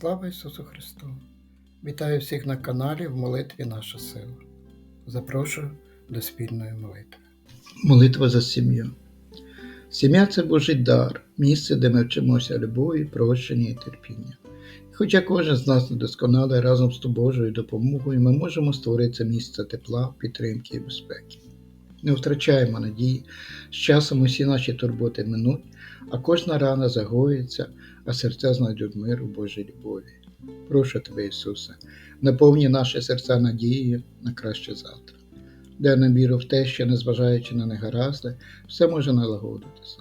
Слава Ісусу Христу! Вітаю всіх на каналі в молитві Наша сила. Запрошую до спільної молитви. Молитва за сім'ю. Сім'я це Божий дар, місце, де ми вчимося любові, прощення і терпіння. І Хоча кожен з нас недосконалий разом з Божою допомогою, ми можемо створити це місце тепла, підтримки і безпеки. Не втрачаємо надії, з часом усі наші турботи минуть, а кожна рана загоїться, а серця знайдуть мир у Божій любові. Прошу тебе, Ісусе, наповні наші серця надією на краще завтра. Дай нам віру в те, що, незважаючи на негаразди, все може налагодитися.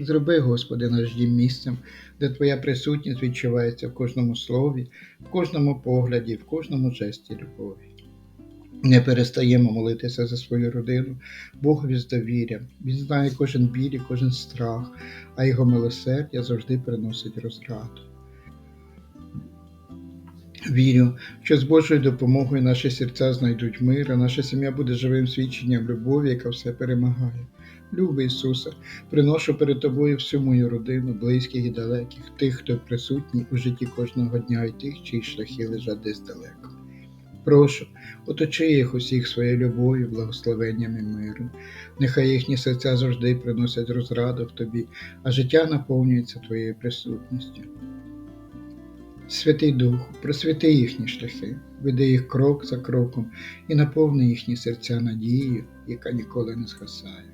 Зроби, Господи, наш дім місцем, де Твоя присутність відчувається в кожному слові, в кожному погляді, в кожному жесті любові. Не перестаємо молитися за свою родину, Богові з. Він знає кожен біль і кожен страх, а його милосердя завжди приносить розраду. Вірю, що з Божою допомогою наші серця знайдуть мир, а наша сім'я буде живим свідченням любові, яка все перемагає. Любий Ісусе, приношу перед Тобою всю мою родину, близьких і далеких, тих, хто присутній у житті кожного дня, і тих, чиї шляхи лежать десь далеко. Прошу, оточи їх усіх своєю любов'ю, благословенням і миром. Нехай їхні серця завжди приносять розраду в тобі, а життя наповнюється твоєю присутністю. Святий Духу, просвіти їхні шляхи, веди їх крок за кроком і наповни їхні серця надією, яка ніколи не згасає.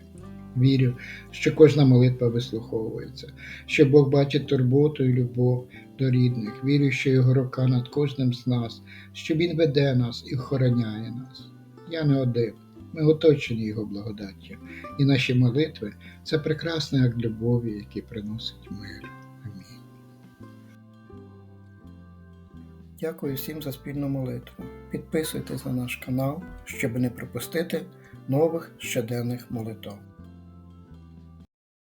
Вірю, що кожна молитва вислуховується, що Бог бачить турботу і любов до рідних. Вірю, що Його рука над кожним з нас, що Він веде нас і охороняє нас. Я не один. Ми оточені Його благодаттю, і наші молитви це прекрасний акт любові, який приносить мир. Амінь. Дякую всім за спільну молитву. Підписуйтесь на наш канал, щоб не пропустити нових щоденних молитв.